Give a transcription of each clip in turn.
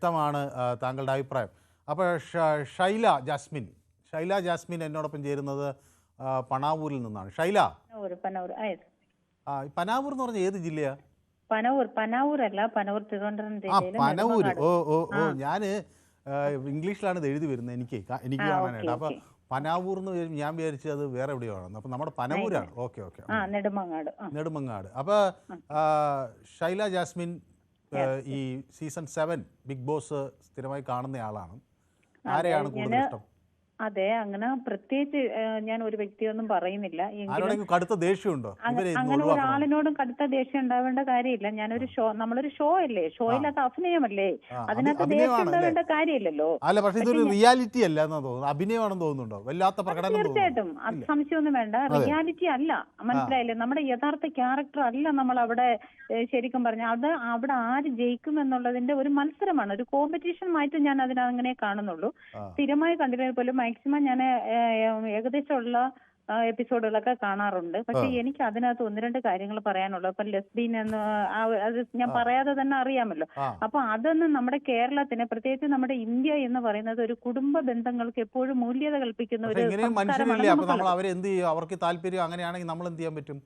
വ്യക്തമാണ് താങ്കളുടെ അഭിപ്രായം. അപ്പോൾ ഷൈല ജാസ്മിൻ ഷൈല ജാസ്മിൻ എന്നോടൊപ്പം ചേരുന്നത് പണാവൂരിൽ നിന്നാണ്. ഷൈല? ആ പനാവൂർ എന്ന് പറഞ്ഞ ഏത് ജില്ലയാ? പനവൂർ പനാവൂർ അല്ല പനവൂർ തിരുവനന്തപുരം പനവൂർ ഓ ഓ ഓ ഞാൻ ഇംഗ്ലീഷിലാണ് ഇത് എഴുതി വരുന്നത് എനിക്ക് എനിക്ക് കാണാനായിട്ട്. അപ്പൊ. പനാവൂർ എന്ന് ഞാൻ വിചാരിച്ചത് അത് വേറെ എവിടെയാണ് അപ്പോൾ നമ്മുടെ പനവൂരാണ്. Okay okay Nedumangad. നെടുമങ്ങാട്. അപ്പൊ ഷൈല ജാസ്മിൻ ഈ സീസൺ സെവൻ ബിഗ് ബോസ് സ്ഥിരമായി കാണുന്ന ആളാണ്. ആരെയാണ് കൂടുതൽ ഇഷ്ടം? അതെ അങ്ങനെ പ്രത്യേകിച്ച് ഞാൻ ഒരു വ്യക്തിയൊന്നും പറയുന്നില്ല. ആരോടെങ്കിലും കടുത്ത ദേഷ്യമുണ്ടോ? ഇവരെ ഇന്ന് അങ്ങനെ ഒഴിവാക്കണം. ഒരാളിനോടും കടുത്ത ദേഷ്യം ഉണ്ടാവേണ്ട കാര്യമില്ല. ഞാനൊരു ഷോ നമ്മളൊരു ഷോ അല്ലേ? ഷോയിലത് അഭിനയമല്ലേ? ആ, അഭി- അതിനകത്ത് ദേഷ്യം ഉണ്ടാവേണ്ട കാര്യമില്ലല്ലോ. അല്ല പക്ഷെ ഇതൊരു റിയാലിറ്റി അല്ല എന്നാ തോന്നുന്നു. അഭിനയമാണെന്ന് തോന്നുന്നുണ്ടോ? വല്ലാത്ത പ്രകടനം തീർച്ചയായിട്ടും. തോന്നുന്നു അത് സംശയമൊന്നും വേണ്ട. റിയാലിറ്റി അല്ല. മനസ്സിലായില്ലേ? നമ്മുടെ യഥാർത്ഥ ക്യാരക്ടർ അല്ല നമ്മൾ അവിടെ ശരിക്കും പറഞ്ഞ. അത് അവിടെ ആര് ജയിക്കും എന്നുള്ളതിന്റെ ഒരു മത്സരമാണ്. ഒരു കോമ്പറ്റീഷൻ ആയിട്ട് ഞാൻ അതിനെ അങ്ങനെ കാണുന്നുള്ളൂ. ആ. സ്ഥിരമായി കണ്ടിരുന്നത് പോലും മാക്സിമം ഞാൻ ഏകദേശമുള്ള എപ്പിസോഡുകളൊക്കെ കാണാറുണ്ട്. പക്ഷെ എനിക്ക് അതിനകത്ത് ഒന്ന് രണ്ട് കാര്യങ്ങൾ പറയാനുള്ളൂ. ഇപ്പൊ ലെസ്ബീൻ എന്ന് അത് ഞാൻ പറയാതെ തന്നെ അറിയാമല്ലോ. അപ്പോൾ അപ്പൊ അതൊന്നും നമ്മുടെ കേരളത്തിന് പ്രത്യേകിച്ച് നമ്മുടെ ഇന്ത്യ എന്ന് പറയുന്നത് ഒരു കുടുംബ ബന്ധങ്ങൾക്ക് എപ്പോഴും മൂല്യത കൽപ്പിക്കുന്ന ഒരു അവർക്ക് താല്പര്യം അങ്ങനെയാണെങ്കിൽ നമ്മൾ എന്ത് ചെയ്യാൻ പറ്റും?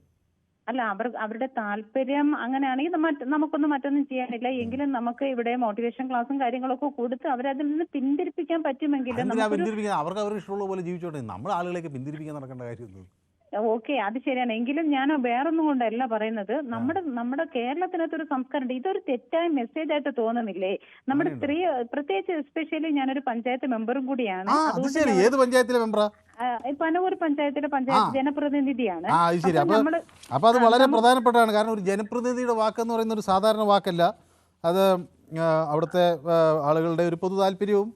അല്ല അവർ അവരുടെ താല്പര്യം അങ്ങനെയാണെങ്കിൽ മറ്റ് നമുക്കൊന്നും മറ്റൊന്നും ചെയ്യാനില്ല. എങ്കിലും നമുക്ക് ഇവിടെ മോട്ടിവേഷൻ ക്ലാസ്സും കാര്യങ്ങളൊക്കെ കൊടുത്ത് അവരെ അതിൽ നിന്ന് പിന്തിരിപ്പിക്കാൻ പറ്റുമെങ്കിൽ അവർക്ക് അവർക്ക് ഇഷ്ടമുള്ള പോലെ ജീവിച്ചോട്ടെ. നമ്മൾ ആളുകളെയൊക്കെ പിന്തിരിപ്പിക്കാൻ നടക്കേണ്ട കാര്യം ഓക്കെ അത് ശരിയാണ്. എങ്കിലും ഞാൻ വേറൊന്നും കൊണ്ടല്ല പറയുന്നത്. നമ്മുടെ നമ്മുടെ കേരളത്തിനകത്ത് ഒരു സംസ്കാരം ഉണ്ട്. ഇതൊരു തെറ്റായ മെസ്സേജ് ആയിട്ട് തോന്നുന്നില്ലേ? നമ്മുടെ? സ്ത്രീ പ്രത്യേകിച്ച് എസ്പെഷ്യലി ഞാനൊരു പഞ്ചായത്ത് മെമ്പറും കൂടിയാണ്. ഏത് പഞ്ചായത്തിലെ മെമ്പറാ പനവൂർ പഞ്ചായത്തിലെ പഞ്ചായത്ത് ജനപ്രതിനിധിയാണ്. അപ്പൊ അത് വളരെ പ്രധാനപ്പെട്ടതാണ്. കാരണം ഒരു ജനപ്രതിനിധിയുടെ വാക്കെന്ന് പറയുന്ന ഒരു സാധാരണ വാക്കല്ല. അത് അവിടുത്തെ ആളുകളുടെ ഒരു പൊതു താല്പര്യവും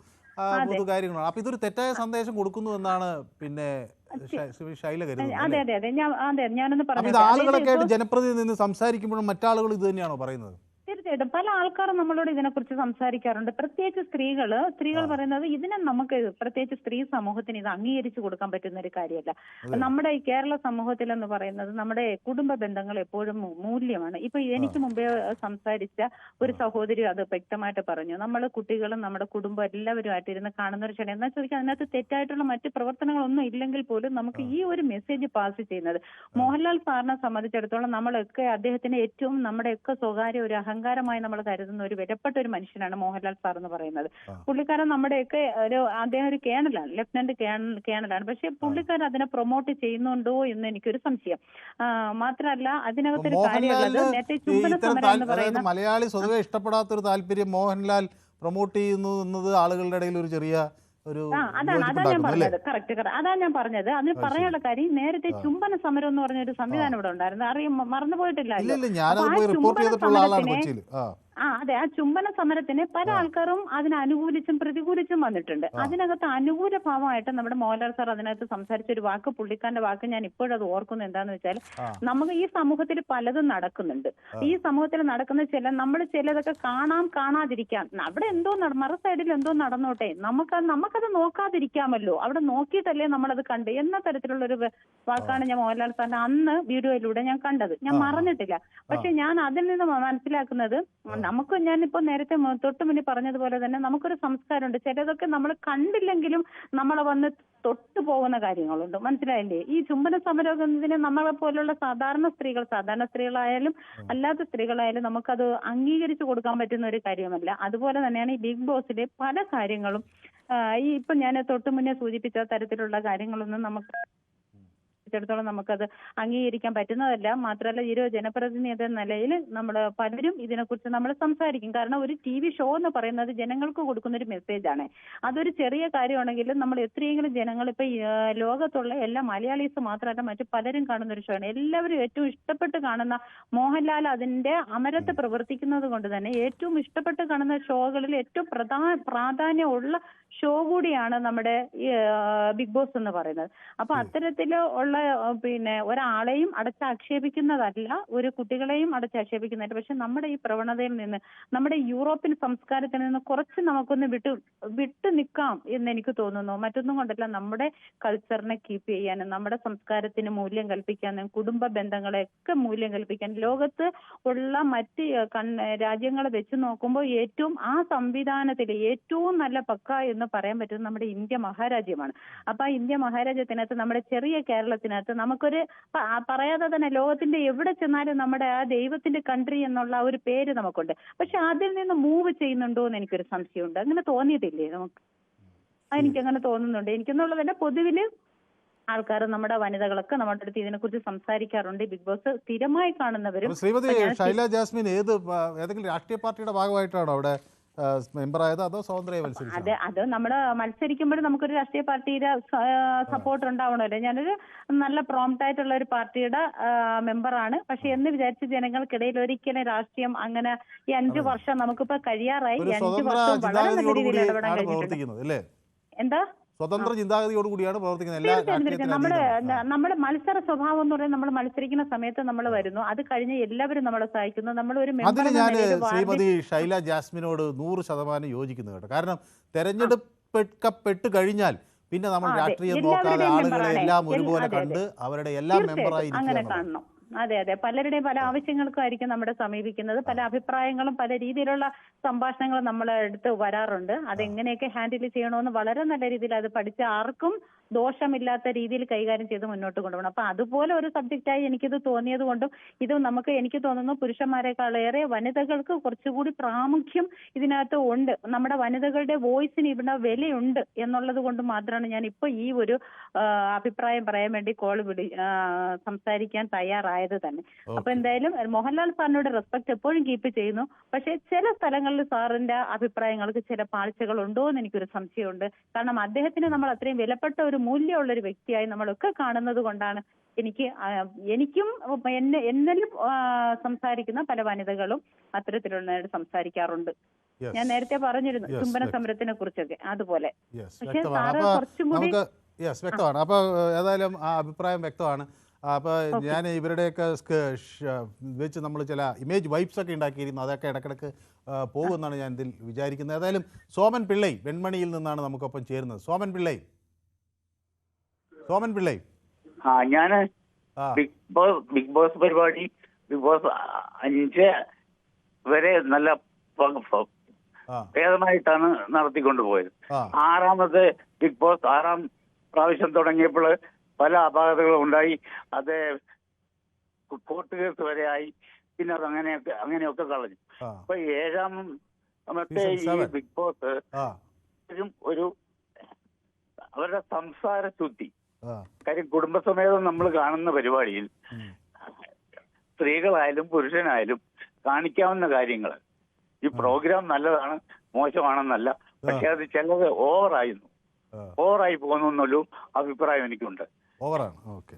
പൊതു കാര്യങ്ങളാണ് അപ്പൊ ഇതൊരു തെറ്റായ സന്ദേശം കൊടുക്കുന്നു എന്നാണ് പിന്നെ അതെ അതെ അതെ. ഞാൻ അതെ ഞാനൊന്ന് പറഞ്ഞു ആളുകളൊക്കെ ആയിട്ട് ജനപ്രതിനിധി നിന്ന് സംസാരിക്കുമ്പോഴും മറ്റാളുകൾ ഇത് തന്നെയാണോ പറയുന്നത്? തീർച്ചയായിട്ടും. പല ആൾക്കാരും നമ്മളോട് ഇതിനെക്കുറിച്ച് സംസാരിക്കാറുണ്ട്. പ്രത്യേകിച്ച് സ്ത്രീകൾ സ്ത്രീകൾ പറയുന്നത് ഇതിനെ നമുക്ക് പ്രത്യേകിച്ച് സ്ത്രീ സമൂഹത്തിന് ഇത് അംഗീകരിച്ചു കൊടുക്കാൻ പറ്റുന്ന ഒരു കാര്യമല്ല. നമ്മുടെ ഈ കേരള സമൂഹത്തിൽ എന്ന് പറയുന്നത് നമ്മുടെ കുടുംബ ബന്ധങ്ങൾ എപ്പോഴും മൂല്യമാണ്. ഇപ്പൊ എനിക്ക് മുമ്പേ സംസാരിച്ച ഒരു സഹോദരി അത് വ്യക്തമായിട്ട് പറഞ്ഞു. നമ്മൾ കുട്ടികളും നമ്മുടെ കുടുംബം എല്ലാവരുമായിട്ട് ഇരുന്ന് കാണുന്ന ഒരു ക്ഷണം. എന്നാ ചോദിക്കാൻ അതിനകത്ത് തെറ്റായിട്ടുള്ള മറ്റ് പ്രവർത്തനങ്ങളൊന്നും ഇല്ലെങ്കിൽ പോലും നമുക്ക് ഈ ഒരു മെസ്സേജ് പാസ് ചെയ്യുന്നത്. മോഹൻലാൽ സാറിനെ സംബന്ധിച്ചിടത്തോളം നമ്മളൊക്കെ അദ്ദേഹത്തിന് ഏറ്റവും നമ്മുടെയൊക്കെ സ്വകാര്യ ഒരു അഹങ്കാരമായി നമ്മൾ കരുതുന്ന ഒരു വിലപ്പെട്ട ഒരു മനുഷ്യനാണ് മോഹൻലാൽ സാർ എന്ന് പറയുന്നത്. പുള്ളിക്കാരൻ നമ്മുടെയൊക്കെ ഒരു അദ്ദേഹം ഒരു കേണലാണ് ലെഫ്റ്റനന്റ് കേണ- കേണലാണ്. പക്ഷെ പുള്ളിക്കാരൻ അതിനെ പ്രൊമോട്ട് ചെയ്യുന്നുണ്ടോ എന്ന് എനിക്കൊരു സംശയം. മാത്രമല്ല അതിനകത്തൊരു കാര്യമുള്ളത് നേരത്തെ ചുംബന സമരം എന്ന് പറയുന്ന മലയാളി സ്വതവേ ഇഷ്ടപ്പെടാത്തൊരു താല്പര്യം മോഹൻലാൽ പ്രൊമോട്ട് ചെയ്യുന്നു എന്നത് ആളുകളുടെ ഇടയിൽ ഒരു ചെറിയ ഒരു അതാണ് അതാണ് ഞാൻ പറഞ്ഞത്. കറക്റ്റ് അതാണ് ഞാൻ പറഞ്ഞത്. അതിന് പറയാനുള്ള കാര്യം നേരത്തെ ചുംബന സമരം എന്ന് പറഞ്ഞ ഒരു സംവിധാനം ഇവിടെ ഉണ്ടായിരുന്നു. അറിയാം മറന്നുപോയിട്ടില്ല ആ അതെ. ആ ചുംബന സമരത്തിന് പല ആൾക്കാരും അതിനെ അനുകൂലിച്ചും പ്രതികൂലിച്ചും വന്നിട്ടുണ്ട്. അതിനകത്ത് അനുകൂല ഭാവമായിട്ട് നമ്മുടെ മോഹൻലാൽ സാർ അതിനകത്ത് സംസാരിച്ച ഒരു വാക്ക് പുള്ളിക്കാരന്റെ വാക്ക് ഞാൻ ഇപ്പോഴത് ഓർക്കുന്നു. എന്താന്ന് വെച്ചാൽ നമുക്ക് ഈ സമൂഹത്തിൽ പലതും നടക്കുന്നുണ്ട്. ഈ സമൂഹത്തിൽ നടക്കുന്ന ചില നമ്മൾ ചിലതൊക്കെ കാണാം കാണാതിരിക്കാം. അവിടെ എന്തോ നട- മറു സൈഡിൽ എന്തോ നടന്നോട്ടെ. നമുക്ക് നമുക്കത് നോക്കാതിരിക്കാമല്ലോ. അവിടെ നോക്കിയിട്ടല്ലേ നമ്മളത് കണ്ട്. എന്ന തരത്തിലുള്ള ഒരു വാക്കാണ് ഞാൻ മോഹൻലാൽ സാറിന്റെ അന്ന് വീഡിയോയിലൂടെ ഞാൻ കണ്ടത്. ഞാൻ മറന്നിട്ടില്ല. പക്ഷെ ഞാൻ അതിൽ നിന്ന് മനസ്സിലാക്കുന്നത് നമുക്ക് ഞാനിപ്പോ നേരത്തെ തൊട്ട് മുന്നേ പറഞ്ഞതുപോലെ തന്നെ നമുക്കൊരു സംസ്കാരമുണ്ട്. ചിലതൊക്കെ നമ്മൾ കണ്ടില്ലെങ്കിലും നമ്മളെ വന്ന് തൊട്ടു പോകുന്ന കാര്യങ്ങളുണ്ട്. മനസ്സിലായില്ലേ? ഈ ചുംബന സമരം എന്നതിന് നമ്മളെ പോലുള്ള സാധാരണ സ്ത്രീകൾ സാധാരണ സ്ത്രീകളായാലും അല്ലാത്ത സ്ത്രീകളായാലും നമുക്കത് അംഗീകരിച്ചു കൊടുക്കാൻ പറ്റുന്ന ഒരു കാര്യമല്ല. അതുപോലെ തന്നെയാണ് ഈ ബിഗ് ബോസിലെ പല കാര്യങ്ങളും ഈ ഇപ്പൊ ഞാൻ തൊട്ടു മുന്നേ സൂചിപ്പിച്ച തരത്തിലുള്ള കാര്യങ്ങളൊന്നും നമുക്ക് സംബന്ധിച്ചിടത്തോളം നമുക്കത് അംഗീകരിക്കാൻ പറ്റുന്നതല്ല. മാത്രമല്ല ഈ ഒരു ജനപ്രതിനിധി എന്ന നിലയിൽ നമ്മൾ പലരും ഇതിനെക്കുറിച്ച് നമ്മൾ സംസാരിക്കും. കാരണം ഒരു ടി വി ഷോ എന്ന് പറയുന്നത് ജനങ്ങൾക്ക് കൊടുക്കുന്ന ഒരു മെസ്സേജാണ്. അതൊരു ചെറിയ കാര്യമാണെങ്കിലും നമ്മൾ എത്രയെങ്കിലും ജനങ്ങൾ ഇപ്പൊ ലോകത്തുള്ള എല്ലാ മലയാളീസ് മാത്രമല്ല മറ്റു പലരും കാണുന്ന ഒരു ഷോ ആണ് എല്ലാവരും ഏറ്റവും ഇഷ്ടപ്പെട്ട് കാണുന്ന മോഹൻലാൽ അതിന്റെ അമരത്ത് പ്രവർത്തിക്കുന്നത് കൊണ്ട് തന്നെ ഏറ്റവും ഇഷ്ടപ്പെട്ട് കാണുന്ന ഷോകളിൽ ഏറ്റവും പ്രധാന പ്രാധാന്യമുള്ള ഷോ കൂടിയാണ് നമ്മുടെ ബിഗ് ബോസ് എന്ന് പറയുന്നത്. അപ്പൊ അത്തരത്തിൽ ഉള്ള നമ്മളെ പിന്നെ ഒരാളെയും അടച്ചാക്ഷേപിക്കുന്നതല്ല ഒരു കുട്ടികളെയും അടച്ചാക്ഷേപിക്കുന്നതല്ല പക്ഷെ നമ്മുടെ ഈ പ്രവണതയിൽ നിന്ന് നമ്മുടെ യൂറോപ്യൻ സംസ്കാരത്തിൽ നിന്ന് കുറച്ച് നമുക്കൊന്ന് വിട്ടു വിട്ടു നിൽക്കാം എന്ന് എനിക്ക് തോന്നുന്നു. മറ്റൊന്നും കൊണ്ടല്ല നമ്മുടെ കൾച്ചറിനെ കീപ്പ് ചെയ്യാനും നമ്മുടെ സംസ്കാരത്തിന് മൂല്യം കൽപ്പിക്കാനും കുടുംബ ബന്ധങ്ങളെയൊക്കെ മൂല്യം കൽപ്പിക്കാൻ ലോകത്ത് ഉള്ള മറ്റ് രാജ്യങ്ങളെ വെച്ച് നോക്കുമ്പോൾ ഏറ്റവും ആ സംവിധാനത്തിൽ ഏറ്റവും നല്ല പക്ക എന്ന് പറയാൻ പറ്റുന്നത് നമ്മുടെ ഇന്ത്യ മഹാരാജ്യമാണ്. അപ്പൊ ആ ഇന്ത്യ മഹാരാജ്യത്തിനകത്ത് നമ്മുടെ ചെറിയ കേരളത്തിനകത്ത് നമുക്കൊരു പറയാതെ തന്നെ ലോകത്തിന്റെ എവിടെ ചെന്നാലും നമ്മുടെ ആ ദൈവത്തിന്റെ കൺട്രി എന്നുള്ള ഒരു പേര് നമുക്കുണ്ട്. പക്ഷെ അതിൽ നിന്ന് മൂവ് ചെയ്യുന്നുണ്ടോ എന്ന് എനിക്കൊരു സംശയമുണ്ട്. അങ്ങനെ തോന്നിയിട്ടില്ലേ നമുക്ക്? ആ, എനിക്കങ്ങനെ തോന്നുന്നുണ്ട്. എനിക്കെന്നുള്ളതല്ല പൊതുവിൽ ആൾക്കാർ നമ്മുടെ വനിതകളൊക്കെ നമ്മുടെ അടുത്ത് ഇതിനെക്കുറിച്ച് സംസാരിക്കാറുണ്ട്. ബിഗ് ബോസ് സ്ഥിരമായി കാണുന്നവരും ശ്രീമതി ശൈല ഷൈല ജാസ്മിൻ ഏത് ഏതെങ്കിലും രാഷ്ട്രീയ പാർട്ടിയുടെ ഭാഗമായിട്ടാണോ അവിടെ മെമ്പറായത് അതോ സ്വാതന്ത്ര്യ അത് അതെ അത് നമ്മൾ മത്സരിക്കുമ്പോഴും നമുക്കൊരു രാഷ്ട്രീയ പാർട്ടിയുടെ സപ്പോർട്ട് ഉണ്ടാവണമല്ലോ. ഞാനൊരു നല്ല പ്രോംപ്റ്റ് ആയിട്ടുള്ള ഒരു പാർട്ടിയുടെ മെമ്പറാണ്. പക്ഷെ എന്ന് വിചാരിച്ച് ജനങ്ങൾക്കിടയിൽ ഒരിക്കലും രാഷ്ട്രീയം അങ്ങനെ ഈ അഞ്ചു വർഷം നമുക്കിപ്പോ കഴിയാറായി. ഈ അഞ്ചു വർഷം വളരെ നല്ല രീതിയിൽ ഇടപെടാൻ കഴിഞ്ഞിട്ടുണ്ട് എന്താ? സ്വതന്ത്ര ചിന്താഗതിയോട് കൂടിയാണ് പ്രവർത്തിക്കുന്നത്. എല്ലാ തീർച്ചയായും നമ്മുടെ മത്സര സ്വഭാവം എന്ന് പറയുന്നത് നമ്മൾ മത്സരിക്കുന്ന സമയത്ത് നമ്മൾ വരുന്നു. അത് കഴിഞ്ഞ് എല്ലാവരും നമ്മളെ സഹായിക്കുന്നു. നമ്മൾ ഒരു അതിന് ഞാൻ ശ്രീമതി ഷൈല ജാസ്മിനോട് നൂറ് ശതമാനം യോജിക്കുന്നു കേട്ടോ. കാരണം തെരഞ്ഞെടുക്കപ്പെട്ട് കഴിഞ്ഞാൽ പിന്നെ നമ്മൾ. രാഷ്ട്രീയം നോക്കാതെ ആളുകളെ എല്ലാം ഒരുപോലെ. കണ്ട് അവരുടെ എല്ലാ മെമ്പറായി അങ്ങനെ കാണണം. അതെ അതെ. പലരുടെയും പല ആവശ്യങ്ങൾക്കും ആയിരിക്കും നമ്മുടെ സമീപിക്കുന്നത്. പല അഭിപ്രായങ്ങളും പല രീതിയിലുള്ള സംഭാഷണങ്ങളും നമ്മളെ അടുത്ത് വരാറുണ്ട്. അതെങ്ങനെയൊക്കെ ഹാൻഡിൽ ചെയ്യണമെന്ന് വളരെ നല്ല രീതിയിൽ അത് പഠിച്ച ആർക്കും ദോഷമില്ലാത്ത രീതിയിൽ കൈകാര്യം ചെയ്ത് മുന്നോട്ട് കൊണ്ടുപോകണം. അപ്പൊ അതുപോലെ ഒരു സബ്ജക്റ്റായി എനിക്കിത് തോന്നിയത് കൊണ്ടും ഇത് നമുക്ക് എനിക്ക് തോന്നുന്നു പുരുഷന്മാരെക്കാളേറെ വനിതകൾക്ക് കുറച്ചുകൂടി പ്രാമുഖ്യം ഇതിനകത്ത് ഉണ്ട്. നമ്മുടെ വനിതകളുടെ വോയിസിന് ഇവിടെ വിലയുണ്ട് എന്നുള്ളത് കൊണ്ട് മാത്രമാണ് ഞാൻ ഇപ്പൊ ഈ ഒരു അഭിപ്രായം പറയാൻ വേണ്ടി കോൾ വിളി സംസാരിക്കാൻ തയ്യാറായത് തന്നെ. അപ്പൊ എന്തായാലും മോഹൻലാൽ സാറിനോട് റെസ്പെക്ട് എപ്പോഴും കീപ്പ് ചെയ്യുന്നു. പക്ഷെ ചില സ്ഥലങ്ങളിൽ സാറിന്റെ അഭിപ്രായങ്ങൾക്ക് ചില പാഴ്ചകൾ ഉണ്ടോ എന്ന് എനിക്കൊരു സംശയമുണ്ട്. കാരണം അദ്ദേഹത്തിന് നമ്മൾ അത്രയും വിലപ്പെട്ട ഒരു മൂല്യമുള്ള ഒരു വ്യക്തിയായി നമ്മളൊക്കെ കാണുന്നത് കൊണ്ടാണ് എനിക്ക് എനിക്കും എന്നെ എന്നിലും സംസാരിക്കുന്ന പല വനിതകളും അത്തരത്തിലുള്ളവരോട് സംസാരിക്കാറുണ്ട്. ഞാൻ നേരത്തെ പറഞ്ഞിരുന്നു ചുംബന സമരത്തിനെ കുറിച്ചൊക്കെ അതുപോലെ. പക്ഷെ സാറ് കുറച്ചും കൂടി യെസ് വ്യക്തമാണ്. അപ്പോൾ ഏതായാലും ആ അഭിപ്രായം വ്യക്തമാണ്. അപ്പോൾ ഞാൻ ഇവരുടെയൊക്കെ വെച്ച് നമ്മൾ ചില ഇമേജ് വൈബ്സ് ഒക്കെ ഉണ്ടാക്കിയിരുന്നു അതൊക്കെ ഇടക്കിടക്ക് പോകുമെന്നാണ് ഞാൻ ഇതിൽ വിചാരിക്കുന്നത്. ഏതായാലും സോമൻ പിള്ളൈ വെൺമണിയിൽ നിന്നാണ് നമുക്കൊപ്പം ചേരുന്നത്. സോമൻ പിള്ളൈ. സോമൻ പിള്ളേ. ആ ഞാൻ ബിഗ് ബോസ് ബിഗ് ബോസ് പരിപാടി ബിഗ് ബോസ് അഞ്ച് വരെ നല്ല ഭേദമായിട്ടാണ് നടത്തിക്കൊണ്ട് പോയത് ആറാമത് ബിഗ് ബോസ് ആറാം പ്രാവശ്യം തുടങ്ങിയപ്പോൾ പല അപാകതകളും ഉണ്ടായി. അത് കോർട്ട് കേസ് വരെ ആയി. പിന്നെ അത് അങ്ങനെയൊക്കെ അങ്ങനെയൊക്കെ കളഞ്ഞു അപ്പൊ ഏഴാം മറ്റേ ഈ ബിഗ് ബോസ് ഒരു- അവരുടെ സംസാര ശുദ്ധി കാര്യം കുടുംബസമേതം നമ്മൾ കാണുന്ന പരിപാടിയിൽ സ്ത്രീകളായാലും പുരുഷനായാലും കാണിക്കാവുന്ന കാര്യങ്ങൾ. ഈ പ്രോഗ്രാം നല്ലതാണ് മോശമാണെന്നല്ല. പക്ഷെ അത് ചിലത് ഓവറായിരുന്നു. ഓവറായി പോകുന്നു അഭിപ്രായം എനിക്കുണ്ട്.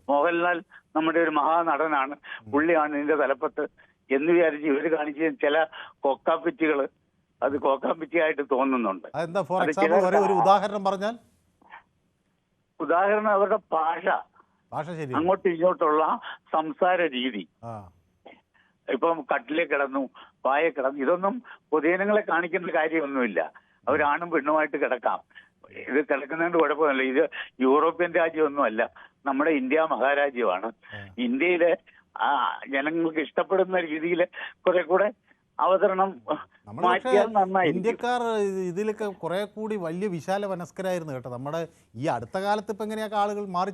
മോഹൻലാൽ നമ്മുടെ ഒരു മഹാനടനാണ്. പുള്ളിയാണ് ഇതിന്റെ തലപ്പത്ത്. എന്ന് വിചാരിച്ച് ഇവർ കാണിച്ച ചില കൊക്കാപ്പിറ്റികൾ അത് കൊക്കാപ്പിറ്റിയായിട്ട് തോന്നുന്നുണ്ട്. എന്താ ഫോർ എക്സാമ്പിൾ ഒരു ഉദാഹരണം പറഞ്ഞാൽ? ഉദാഹരണം അവരുടെ ഭാഷ. ഭാഷ ശരി. അങ്ങോട്ടും ഇങ്ങോട്ടുള്ള സംസാര രീതി. ഇപ്പം കട്ടിലെ കിടന്നു പായ കിടന്നു ഇതൊന്നും പൊതുജനങ്ങളെ കാണിക്കുന്ന കാര്യമൊന്നുമില്ല. അവരാണും പെണ്ണുമായിട്ട് കിടക്കാം. ഇത് കിടക്കുന്നതുകൊണ്ട് കുഴപ്പമൊന്നുമില്ല. ഇത് യൂറോപ്യൻ രാജ്യമൊന്നുമല്ല. നമ്മുടെ ഇന്ത്യ മഹാരാജ്യമാണ്. ഇന്ത്യയിലെ ആ ജനങ്ങൾക്ക് ഇഷ്ടപ്പെടുന്ന രീതിയിൽ കുറെ കൂടെ അവതരണം മാറ്റിയാൽ നന്നായിരിക്കും. ഇന്ത്യക്കാർ ഇതിലൊക്കെ കുറെ കൂടി വലിയ വിശാല മനസ്കരായിരുന്നു കേട്ടോ. നമ്മുടെ ഈ അടുത്ത കാലത്ത് ഇപ്പൊ എങ്ങനെയൊക്കെ ആളുകൾ മാറി